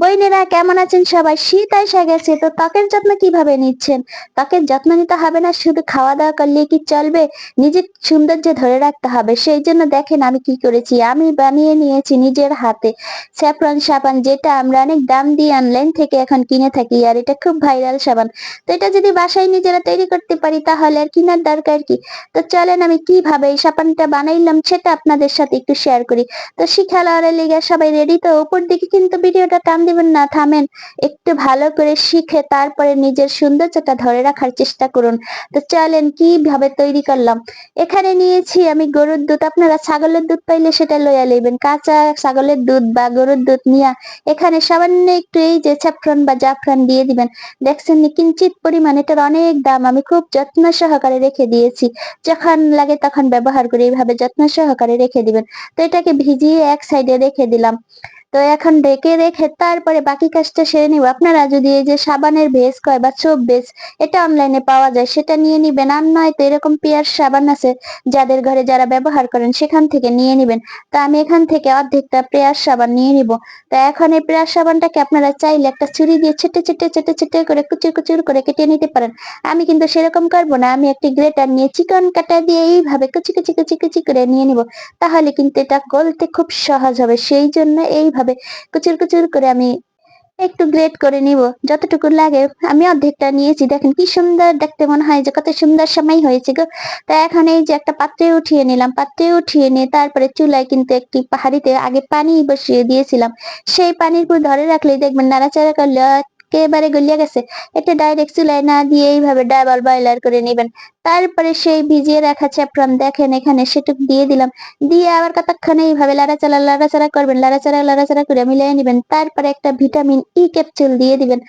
বইনেরা, কেমন আছেন সবাই? শীত এসে গেছে, তো ত্বকের যত্ন কীভাবে নিচ্ছেন? ত্বকের যত্ন নিতে হবে না, শুধু খাওয়া দাওয়া করলে কি চলবে? নিজের সৌন্দর্য ধরে রাখতে হবে, সেই জন্য দেখেন আমি কি করেছি। আমি বানিয়ে নিয়েছি নিজের হাতে স্যাফরন সাবান, যেটা আমরা অনেক দাম দিয়ে অনলাইন থেকে এখন কিনে থাকি, আর এটা খুব ভাইরাল সাবান। তো এটা যদি বাসায় নিজেরা তৈরি করতে পারি, তাহলে আর কেনার দরকার কি? তো চলেন আমি কীভাবে এই সাবানটা বানাইলাম, সেটা আপনাদের সাথে একটু শেয়ার করি। তো শিখালারে লেগে সবাই রেডি তো উপর দিকে কিন্তু ভিডিওটা টান দিবেন না, থামেন। একটু ভালো করে শিখে তারপরে নিজের সৌন্দর্যটা ধরে রাখার চেষ্টা করুন। তো চলেন, কীভাবে তৈরি করলাম? এখানে নিয়েছি আমি গরুর দুধ। আপনারা ছাগলের দুধ পাইলে সেটা লইয়া লইবেন। কাঁচা ছাগলের দুধ বা গরুর দুধ নিয়া এখানে সামান্য একটু এই যে স্যাফরন বা জাফরান দিয়ে দিবেন। দেখছেন কিঞ্চিত পরিমাণ এটার অনেক দাম। আমি খুব যত্ন সহকারে রেখে দিয়েছি। যখন লাগে তখন ব্যবহার করে এইভাবে যত্ন সহকারে রেখে দিবেন। তো এটাকে ভিজিয়ে এক সাইডে রেখে দিলাম। তো এখন ঢেকে রেখে তারপরে বাকি কাজটা সেরে নিব। আপনারা যদি এই যে সাবানের বেস কয় বা সোপ বেস, এটা অনলাইনে পাওয়া যায়, সেটা নিয়ে নিবেন। আর নয়তো এরকম পেয়ার সাবান আছে, যাদের ঘরে যারা ব্যবহার করেন, সেখান থেকে নিয়ে নিবেন। তা আমি এখান থেকে অর্ধেকটা পেয়ার সাবান নিয়ে নিব। তা এখন এই পেয়ার সাবানটাকে আপনারা চাইলে একটা ছুরি দিয়ে ছেটে ছেটে ছেটে ছেটে করে কুচুর কুচুর করে কেটে নিতে পারেন। আমি কিন্তু সেরকম করব না। আমি একটি গ্রেটার নিয়ে চিকন কাটা দিয়ে এইভাবে কুচি কুচি কুচি কুচি করে নিয়ে নিব। তাহলে কিন্তু এটা গলতে খুব সহজ হবে। সেই জন্য এইভাবে কুচুর কুচুর করে আমি একটু গ্রেট করে নিব। যতটুকু লাগে আমি অর্ধেকটা নিয়েছি। দেখেন কি সুন্দর দেখতে মনে হয় যে কত সুন্দর সময় হয়েছে গো। তা এখন এই যে একটা পাত্রে উঠিয়ে নিলাম। পাত্রে উঠিয়ে নিয়ে তারপরে চুলায় কিন্তু একটি পাহাড়িতে আগে পানি বসিয়ে দিয়েছিলাম। সেই পানির উপর ধরে রাখলেই দেখবেন নাড়াচাড়া করলে একেবারে গলিয়া গেছে। এটা ডাইরেক্ট চুলায় না দিয়ে এইভাবে ডাবল বয়লার করে নেবেন। তারপরে সেই ভিজিয়ে রাখা চ্যাপ্রাম দেখেন, এখানে সেটুক দিয়ে দিলাম। দিয়ে আবার কতক্ষণ এইভাবে লাড়াচাড়া লাড়াচাড়া করবেন, লাড়াচাড়া লাড়াচাড়া করে মিলিয়ে নেবেন। তারপরে একটা ভিটামিন ই ক্যাপসুল দিয়ে দিবেন।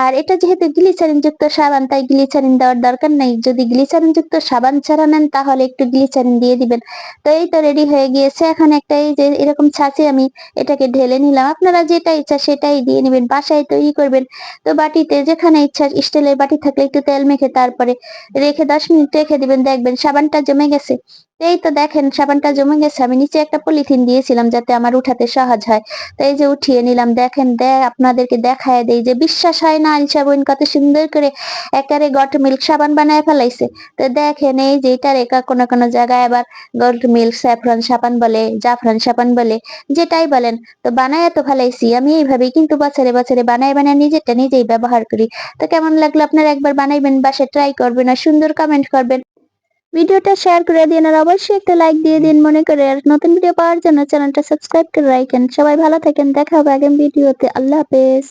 আর এটা যেহেতু গ্লিসারিন যুক্ত সাবান, তাই গ্লিসারিন দেওয়ার দরকার নাই। যদি গ্লিসারিন যুক্ত সাবান ছাড়া নেন, তাহলে একটু গ্লিসারিন দিয়ে দিবেন। তো এই তো রেডি হয়ে গিয়েছে। এখন একটা এই যে এরকম ছাঁচে আমি এটাকে ঢেলে নিলাম। আপনারা যেটা ইচ্ছা সেটাই দিয়ে নেবেন। বাসায় তৈরি করবেন। তো বাটিতে যেখানে ইচ্ছা স্টিলের বাটি থাকলে একটু তেল মেখে তারপরে রেখে দশ মিনিট রেখে দিবেন। দেখবেন সাবানটা জমে গেছে। এই তো দেখেন, সাবানটা জমে গেছে। আমি নিচে একটা পলিথিন দিয়েছিলাম যাতে আমার উঠাতে সহজ হয়। তো এই যে উঠিয়ে নিলাম, দেখেন, দে, আপনাদেরকে দেখায় দেই যে বিশ্বাস হয় না আলসা বোন কত সুন্দর করে একারে গট মিল্ক সাবান বানায় ফেলাইছে। তো দেখেন, এই যে এটা রেখা কোনো কোনো জায়গায় আবার গোল্ড মিল্ক স্যাফরন সাবান বলে, জাফরান সাবান বলে, যেটাই বলেন, তো বানায় তো ফেলাইছি। আমি এইভাবেই কিন্তু বছরে বছরে বানায় বানায় নিজেরটা নিজেই ব্যবহার করি। তো কেমন লাগল আপনারা একবার বানাইবেন বাসে ট্রাই করবেন আর সুন্দর কমেন্ট করবেন। ভিডিওটা শেয়ার করে দিন আর অবশ্যই একটা লাইক দিয়ে দিন। মনে করে আর নতুন ভিডিও পাওয়ার জন্য চ্যানেলটা সাবস্ক্রাইব করে রাখেন। সবাই ভালো থাকেন। দেখা হবে আগামী ভিডিওতে আল্লাহ হাফেজ।